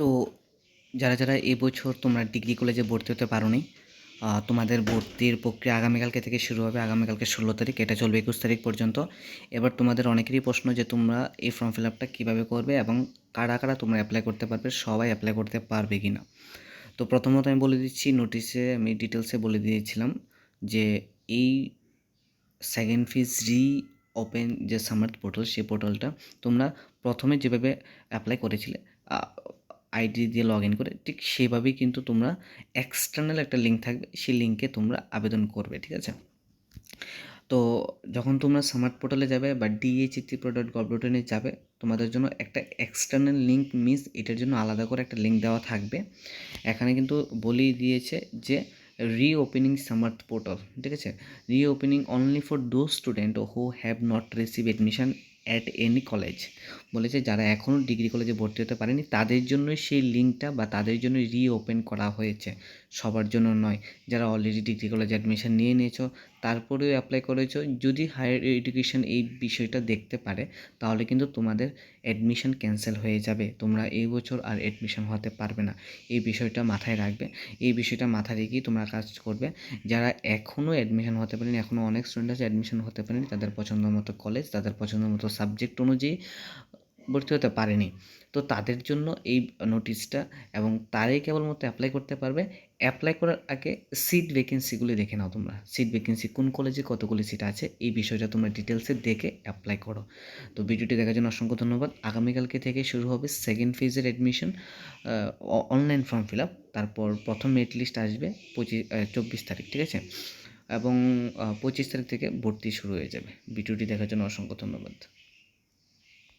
তো যারা যারা এবছর তোমরা ডিগ্রি কলেজে ভর্তি হতে পারোনি আহ, তোমাদের ভর্তির প্রক্রিয়া আগামীকালকে থেকে শুরু হবে আগামীকালকে ষোলো তারিখ এটা চলবে একুশ তারিখ পর্যন্ত। এবার তোমাদের অনেকেরই প্রশ্ন যে তোমরা এই ফর্ম ফিল আপটা কীভাবে করবে এবং কারা কারা তোমরা অ্যাপ্লাই করতে পারবে সবাই অ্যাপ্লাই করতে পারবে কি না তো প্রথমত আমি বলে দিচ্ছি নোটিশে আমি ডিটেলসে বলে দিয়েছিলাম যে এই সেকেন্ড ফিজ রি ওপেন যে সামার্থ পোর্টাল সেই পোর্টালটা তোমরা প্রথমে যেভাবে অ্যাপ্লাই করেছিলে আইডি দিয়ে লগ ইন করে ঠিক সেভাবেই কিন্তু তোমরা এক্সটার্নাল একটা লিঙ্ক থাকবে, সেই লিঙ্কে তোমরা আবেদন করবে, ঠিক আছে? তো যখন তোমরা স্মার্ট পোর্টালে যাবে বা ডিএ চিত্রিপুরা ডট গভ ডট যাবে, তোমাদের জন্য একটা এক্সটার্নাল লিঙ্ক মিস এটার জন্য আলাদা করে একটা লিঙ্ক দেওয়া থাকবে। এখানে কিন্তু বলেই দিয়েছে যে রিওপেনিং স্মার্ট পোর্টাল ঠিক আছে? Reopening only for those student who have not receive admission at any college বলেছে যারা এখনও ডিগ্রি কলেজে ভর্তি হতে পারেনি, তাদের জন্যই সেই লিঙ্কটা বা তাদের জন্য রিওপেন করা হয়েছে। সবার জন্য নয়। যারা অলরেডি ডিগ্রি কলেজে অ্যাডমিশন নিয়ে নিয়েছো, তারপরেও অ্যাপ্লাই করেছ, যদি হায়ার এডুকেশন এই বিষয়টা দেখতে পারে, তাহলে কিন্তু তোমাদের অ্যাডমিশন ক্যান্সেল হয়ে যাবে। তোমরা এই বছর আর অ্যাডমিশন হতে পারবে না। এই বিষয়টা মাথায় রাখবে। এই বিষয়টা মাথায় রেখেই তোমরা কাজ করবে। যারা এখনও অ্যাডমিশন হতে পারেনি এখনও অনেক স্টুডেন্ট আছে অ্যাডমিশন হতে পারেনি, তাদের পছন্দ মতো কলেজ তাদের পছন্দ মতো সাবজেক্ট অনুযায়ী ভর্তি হতে পারেনি। তো তাদের জন্য এই নোটিশটা এবং তারাই কেবলমাত্র অ্যাপ্লাই করতে পারবে। অ্যাপ্লাই করার আগে সিট ভ্যাকেন্সিগুলি দেখে নাও তোমরা। সিট ভ্যাকেন্সি কোন কলেজে কতগুলি সিট আছে, এই বিষয়টা তোমরা ডিটেলসে দেখে অ্যাপ্লাই করো। তো ভিডিওটি দেখার জন্য অসংখ্য ধন্যবাদ। আগামীকালকে থেকে শুরু হবে সেকেন্ড ফেজের admission online form fill up তারপর প্রথম মেরিট লিস্ট আসবে পঁচিশ চব্বিশ তারিখ, ঠিক আছে? এবং পঁচিশ তারিখ থেকে ভর্তি শুরু হয়ে যাবে। ভিডিওটি দেখার জন্য অসংখ্য ধন্যবাদ।